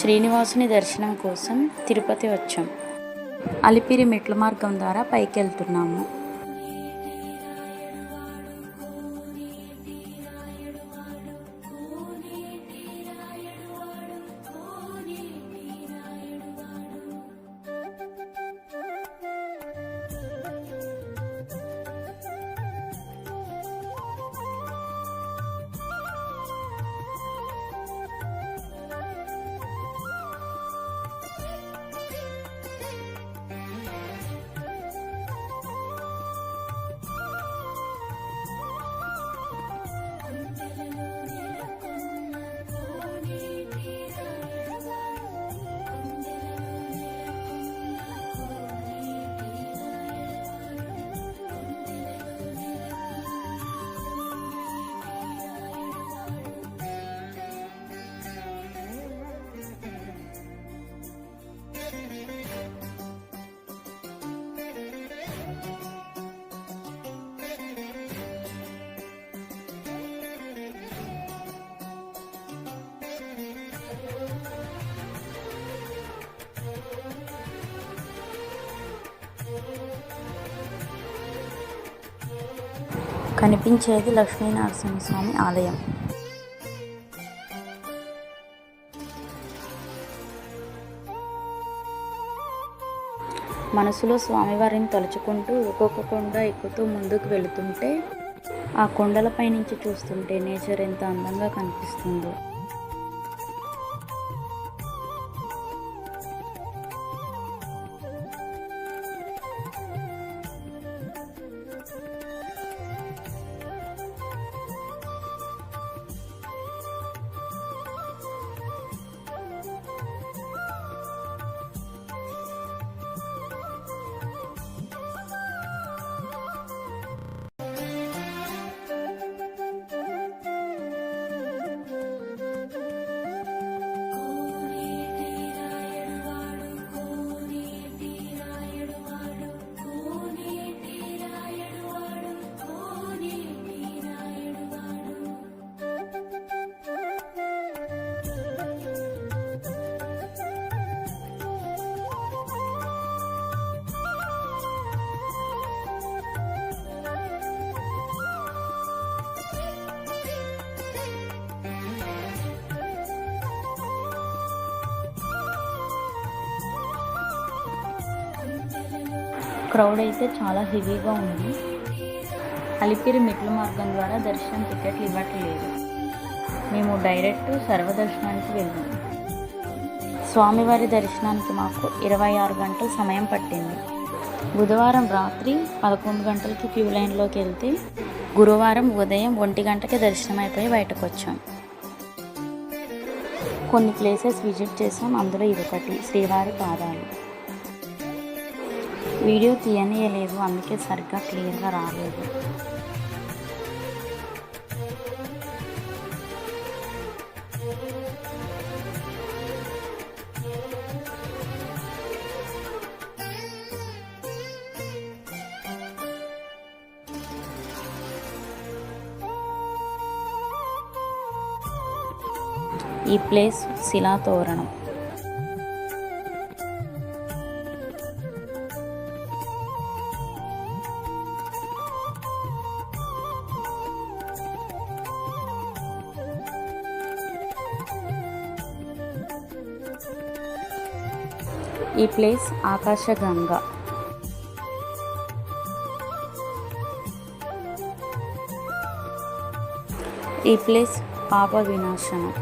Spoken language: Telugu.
శ్రీనివాసుని దర్శనం కోసం తిరుపతి వచ్చాం. అలిపిరి మెట్ల మార్గం ద్వారా పైకి వెళ్తున్నాము కనిపించేది లక్ష్మీనరసింహస్వామి ఆలయం. మనసులో స్వామివారిని తలుచుకుంటూ ఒక్కొక్క కొండ ఎక్కుతూ ముందుకు వెళుతుంటే ఆ కొండలపై నుంచి చూస్తుంటే నేచర్ ఎంత అందంగా కనిపిస్తుందో. క్రౌడ్ అయితే చాలా హెవీగా ఉంది. అలిపిరి మెట్ల మార్గం ద్వారా దర్శనం టికెట్లు ఇవ్వట్లేదు. మేము డైరెక్ట్ సర్వదర్శనానికి వెళ్ళాము స్వామివారి దర్శనానికి మాకు ఇరవై ఆరు గంటల సమయం పట్టింది. బుధవారం రాత్రి పదకొండు గంటలకి క్యూ లైన్లోకి వెళ్తే గురువారం ఉదయం ఒంటి గంటకి దర్శనం అయిపోయి బయటకు వచ్చాం కొన్ని ప్లేసెస్ విజిట్ చేసాం అందులో ఇదొకటి శ్రీవారి పాదాలు. వీడియో తీయనీయలేదు అందుకే సరిగ్గా క్లియర్గా రాలేదు. ఈ ప్లేస్ శిలాతోరణం ఈ ప్లేస్ ఆకాశగంగా. ఈ ప్లేస్ పాప వినాశనం.